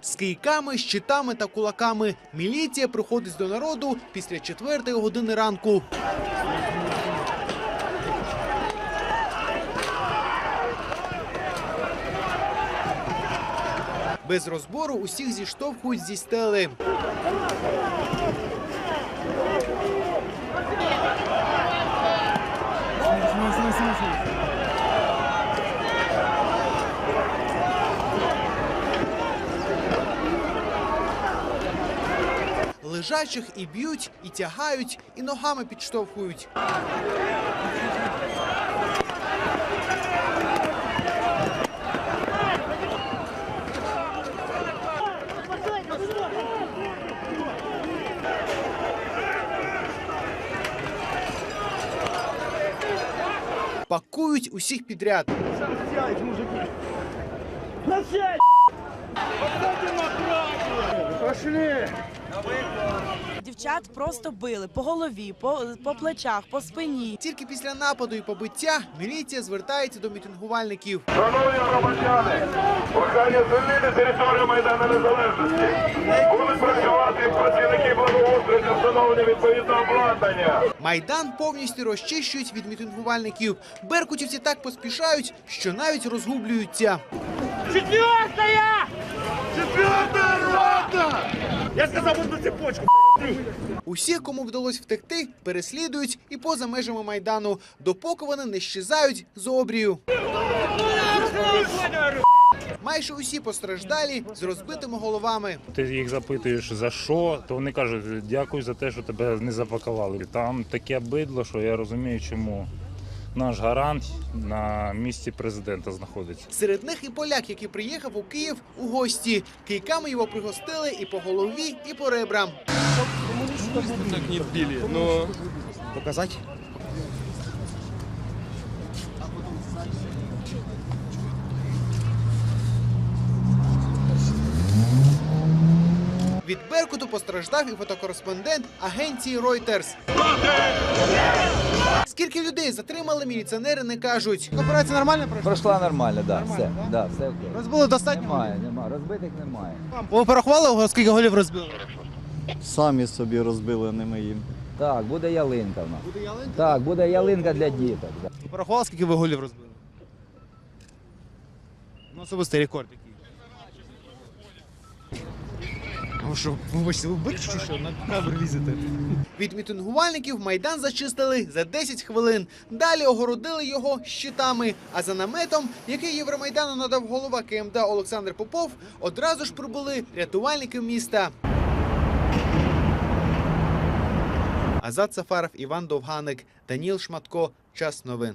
З кийками, щитами та кулаками міліція приходить до народу після четвертої години ранку. Без розбору усіх зіштовхують зі стели. Лежачих і б'ють, і тягають, і ногами підштовхують. Пакують усіх підряд. Дівчат просто били по голові, по, по плечах, по спині. Тільки після нападу і побиття міліція звертається до мітингувальників. Шановні громадяни, прохання звільнити територію Майдану Незалежності. Будуть працювати працівники благоустрою для встановлення відповідного обладнання. Майдан повністю розчищують від мітингувальників. Беркутівці так поспішають, що навіть розгублюються. Усіх, кому вдалося втекти, переслідують і поза межами майдану, допоки вони не щезають з обрію. Майже усі постраждалі з розбитими головами. Ти їх запитуєш за що, то вони кажуть, дякую за те, що тебе не запакували. Там таке бидло, що я розумію, чому наш гарант на місці президента знаходиться. Серед них і поляк, який приїхав у Київ у гості. Кийками його пригостили і по голові, і по ребрам. Показать? Від Беркуту постраждав і фотокореспондент агенції Reuters. Скільки людей затримали, міліціонери не кажуть. Операція нормально пройшла? Пройшла нормально, да, все, да, все окей. Розбили достатньо. Немає, немає, розбитих немає. Ви порахували, скільки голів розбили? Самі собі розбили, не ми їм. Так, буде ялинка в нас. Буде ялинка? Так, буде ялинка для діток. Да. Ви порахували, скільки ви голів розбили? Ну, особистий рекорд який. А ви що, вибачте, ви чи що на камеру лізете? Від мітингувальників майдан зачистили за 10 хвилин. Далі огородили його щитами. А за наметом, який Євромайдану надав голова КМДА Олександр Попов, одразу ж прибули рятувальники міста. Азат Сафаров, Іван Довганик, Даніл Шматко. Час новин.